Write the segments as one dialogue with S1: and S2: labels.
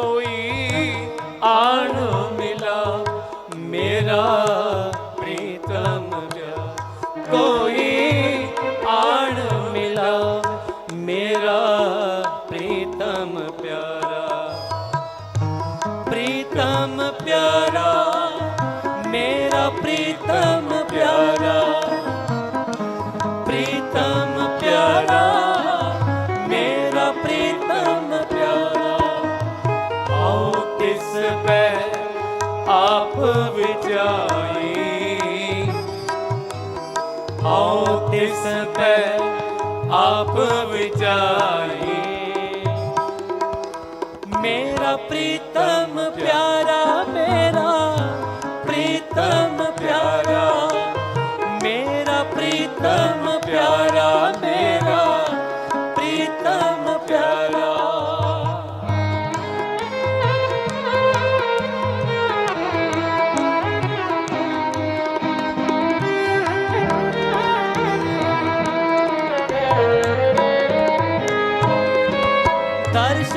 S1: ਕੋਈ ਆਣ ਮਿਲਾ, ਮੇਰਾ ਪ੍ਰੀਤਮ ਪਿਆਰਾ ਕੋਈ ਆਣ ਮਿਲਾ, ਮੇਰਾ ਪ੍ਰੀਤਮ ਪਿਆਰਾ। ਪ੍ਰੀਤਮ ਪਿਆਰਾ, ਮੇਰਾ ਪ੍ਰੀਤਮ ਆਪ ਵਿਚਾਈ। ਆਓ ਤਿਸ ਪੈ ਆਪ ਵਿਚਾਈ। ਮੇਰਾ ਪ੍ਰੀਤਮ ਪਿਆਰਾ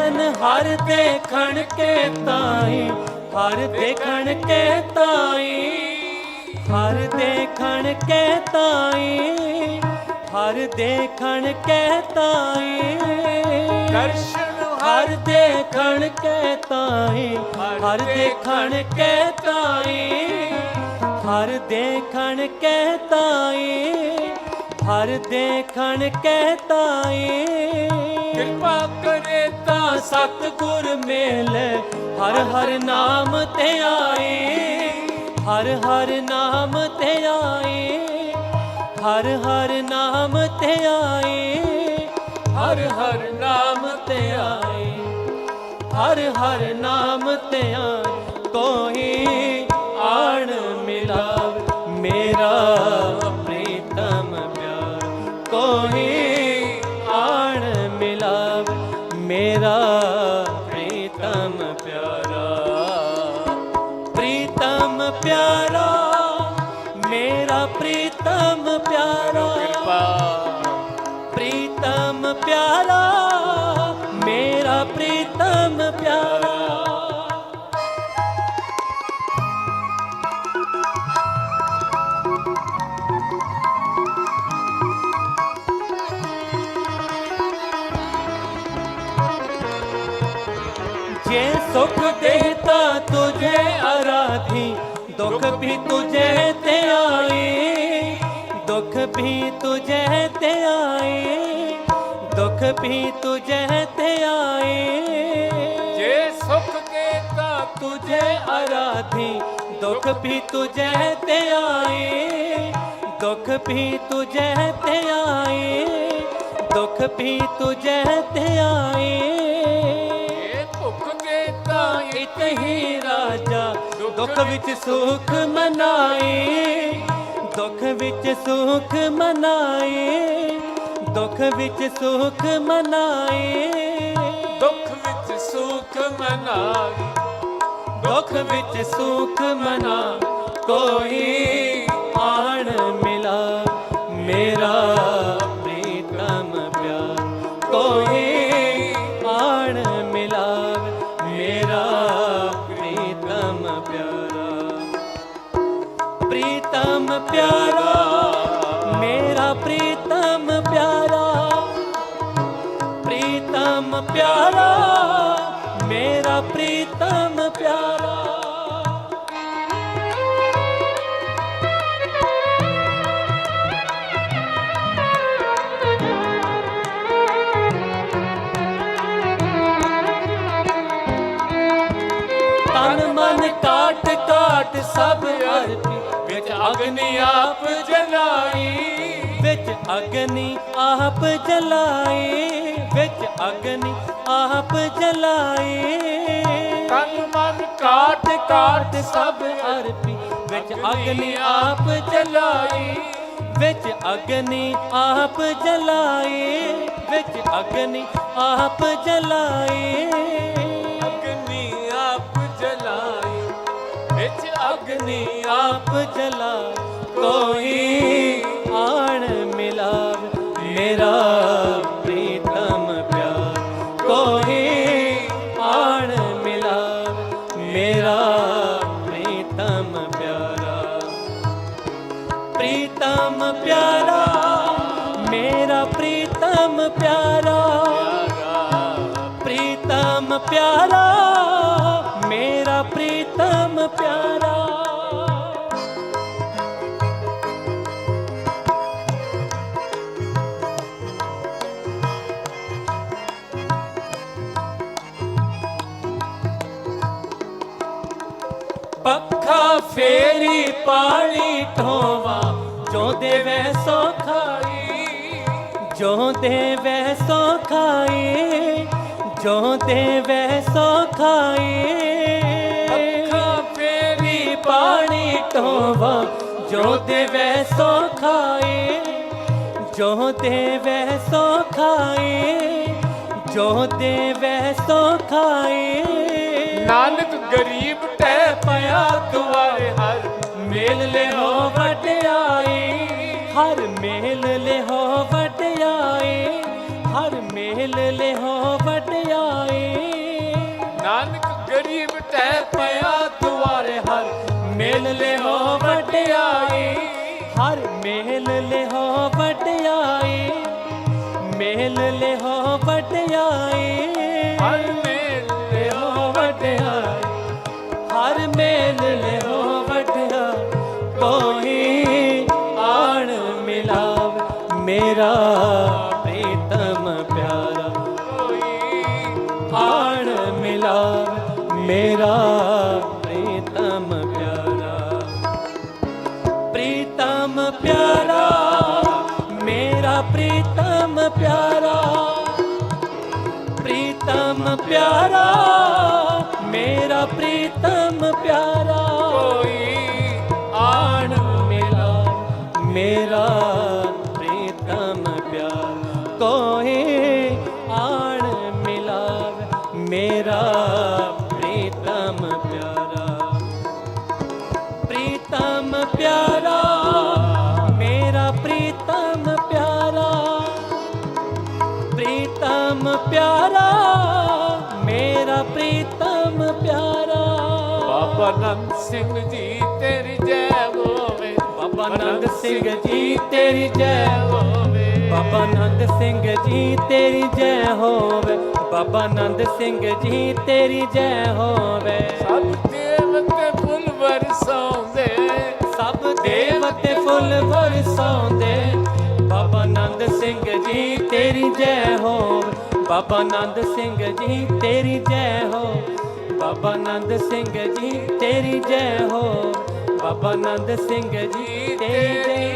S1: ਦਰਸ਼ਨ ਹਰ ਦੇਖਣ ਕੇ ਤਾਈ ਹਰ ਦੇਖਣ ਕੇ ਤਾਈ ਹਰ ਦੇਖਣ ਕੇ ਤਾਈ ਹਰ ਦੇਖਣ ਕੇ ਤਾਈ ਦਰਸ਼ਨ ਹਰ ਦੇਖਣ ਕੇ ਤਾਈ ਹਰ ਦੇਖਣ ਕੇ ਤਾਈ ਹਰ ਦੇਖਣ ਕੇ ਤਾਈ ਹਰ ਦੇਖਣ ਕੇ ਤਾਈ। ਕਿਰਪਾ ਕਰੇ ਤਾਂ ਸਤਿਗੁਰ ਮੇਲੇ। ਹਰ ਹਰ ਨਾਮ ਤੇ ਆਏ, ਹਰ ਹਰ ਨਾਮ ਤੇ ਆਏ, ਹਰ ਹਰ ਨਾਮ ਤੇ ਆਏ, ਹਰ ਹਰ ਨਾਮ ਤੇ ਆਏ, ਹਰ ਹਰ ਨਾਮ ਤੇ ਆਏ। ਕੋਈ ਮੇਰਾ ਪ੍ਰੀਤਮ ਪਿਆਰਾ ਪ੍ਰੀਤਮ ਪਿਆਰਾ ਮੇਰਾ ਪ੍ਰੀਤਮ ਪਿਆਰਾ। ਪ੍ਰੀਤਮ ਪਿਆਰਾ ਮੇਰਾ ਪ੍ਰੀਤਮ ਪਿਆਰਾ। ਜੇ ਸੁਖ ਦੇਤਾ ਤੁਝੇ ਅਰਾਧੀ ਦੁਖ ਵੀ ਤੁਝੇ ਤੇ ਆਏ ਦੁਖ ਵੀ ਤੁਝੇ ਤੇ ਆਏ ਦੁਖ ਵੀ ਤੁਝੇ ਤੇ ਆਏ
S2: ਜੇ ਸੁਖ ਕੇ ਤਾਂ
S1: ਤੁਝੇ ਅਰਾਧੀ ਦੁਖ ਵੀ ਤੁਝੇ ਤੇ ਆਏ ਦੁਖ ਵੀ ਤੁਝੇ ਤੇ ਆਏ ਦੁਖ ਵੀ ਤੁਝੇ ਤੇ ਆਏ
S2: ਤਾਂ
S1: ਇਤ ਹੀ ਰਾਜਾ ਦੁੱਖ ਵਿੱਚ ਸੁਖ ਮਨਾਏ। ਦੁੱਖ ਵਿੱਚ ਸੁਖ ਮਨਾਏ। ਦੁੱਖ ਵਿੱਚ ਸੁਖ ਮਨਾਏ।
S2: ਦੁੱਖ ਵਿੱਚ ਸੁਖ ਮਨਾਈ
S1: ਦੁੱਖ ਵਿੱਚ ਸੁਖ ਮਨਾ। ਕੋਈ ਪ੍ਰੀਤਮ ਪਿਆਰਾ ਮੇਰਾ ਪ੍ਰੀਤਮ ਪਿਆਰਾ। ਪ੍ਰੀਤਮ ਪਿਆਰਾ ਮੇਰਾ ਪ੍ਰੀਤਮ
S2: ਅਗਨੀ ਆਪ ਜਲਾਈ।
S1: ਵਿੱਚ ਅਗਨੀ ਆਪ ਜਲਾਏ ਵਿੱਚ ਅਗਨੀ ਆਪ ਜਲਾਏ
S2: ਤਨ ਮਨ ਕਾਟ ਕਾਟ ਸਭ
S1: ਅਰਪੀ। ਵਿੱਚ ਅਗਨੀ ਆਪ ਜਲਾਈ। ਵਿੱਚ ਅਗਨੀ ਆਪ ਜਲਾਏ ਵਿੱਚ ਅਗਨੀ ਆਪ ਜਲਾਏ
S2: ਆਪ
S1: ਜਲਾ, ਕੋਈ ਆਣ ਮਿਲਾਵ, ਮੇਰਾ ਪ੍ਰੀਤਮ ਪਿਆਰ। ਕੋਈ ਆਣ ਮਿਲਾਵ, ਮੇਰਾ ਪ੍ਰੀਤਮ ਪਿਆਰਾ। ਪ੍ਰੀਤਮ ਪਿਆਰਾ, ਮੇਰਾ ਪ੍ਰੀਤਮ ਪਿਆਰਾ। ਪ੍ਰੀਤਮ ਪਿਆਰਾ, ਮੇਰਾ ਪ੍ਰੀਤਮ ਪਿਆਰਾ। ਪੱਖਾ ਫੇਰੀ ਪਾਣੀ ਢੋਵਾ, ਜੋ ਦੇਵੇ ਸੋ ਖਾਈ, ਜੋ ਦੇਵੇ ਸੋ ਖਾਈ, ਜੋ ਦੇਵੇ ਸੋ ਖਾਈ।
S2: ਅੱਖਾਂ
S1: ਫੇਰੀ ਪਾਣੀ ਢੋਵਾ, ਜੋ ਦੇਵੇ ਸੋ ਖਾਈ, ਜੋ ਦੇਵੇ ਸੋ ਖਾਈ, ਜੋ ਦੇਵੇ ਸੋ ਖਾਈ।
S2: ਨਾਨਕ ਗਰੀਬ ਟੈ
S1: ਮੇਲ ਲਿਓ ਵਡਿਆਈ ਹਰ ਮੇਲ ਲਿਓ ਵਡਿਆਈ ਹਰ ਮੇਲ ਲਿਓ ਵਡਿਆਈ
S2: ਨਾਨਕ ਗਰੀਬ ਟੈ ਪਿਆ, ਦੁਆਰੇ ਹਰ
S1: ਮੇਲ ਲਿਓ ਵਡਿਆਈ ਮੇਰਾ ਪ੍ਰੀਤਮ ਪਿਆਰਾ,
S2: ਕੋਈ
S1: ਆਣ ਮਿਲਾਵ ਮੇਰਾ ਪ੍ਰੀਤਮ ਪਿਆਰਾ ਪ੍ਰੀਤਮ ਪਿਆਰਾ, ਮੇਰਾ ਪ੍ਰੀਤਮ ਪਿਆਰਾ ਪ੍ਰੀਤਮ ਪਿਆਰਾ, ਮੇਰਾ ਪ੍ਰੀਤਮ ਪ੍ਰੀਤਮ ਪਿਆਰਾ ਮੇਰਾ ਪ੍ਰੀਤਮ ਪਿਆਰਾ
S2: ਬਾਬਾ ਨੰਦ ਸਿੰਘ ਜੀ ਤੇਰੀ ਜੈ ਹੋਵੇ
S1: ਬਾਬਾ ਨੰਦ ਸਿੰਘ ਜੀ ਤੇਰੀ ਜੈ
S2: ਹੋਵੇ
S1: ਬਾਬਾ ਨੰਦ ਸਿੰਘ ਜੀ ਤੇਰੀ ਜੈ ਹੋਵੇ ਬਾਬਾ ਨੰਦ ਸਿੰਘ ਜੀ ਤੇਰੀ ਜੈ ਹੋਵੇ
S2: ਸਭ ਦੇਵਤੇ ਫੁੱਲ ਵਰਸਾਉਂਦੇ
S1: ਸਭ ਦੇਵਤੇ ਫੁੱਲ ਵਰਸਾਉਂਦੇ ਬਾਬਾ ਨੰਦ ਸਿੰਘ ਜੀ ਤੇਰੀ ਜੈ ਹੋਵੇ ਬਾਬਾ ਨੰਦ ਸਿੰਘ ਜੀ, ਤੇਰੀ ਜੈ ਹੋ। ਬਾਬਾ ਨੰਦ ਸਿੰਘ ਜੀ, ਤੇਰੀ ਜੈ ਹੋ। ਬਾਬਾ ਨੰਦ ਸਿੰਘ ਜੀ, ਤੇਰੀ ਜੈ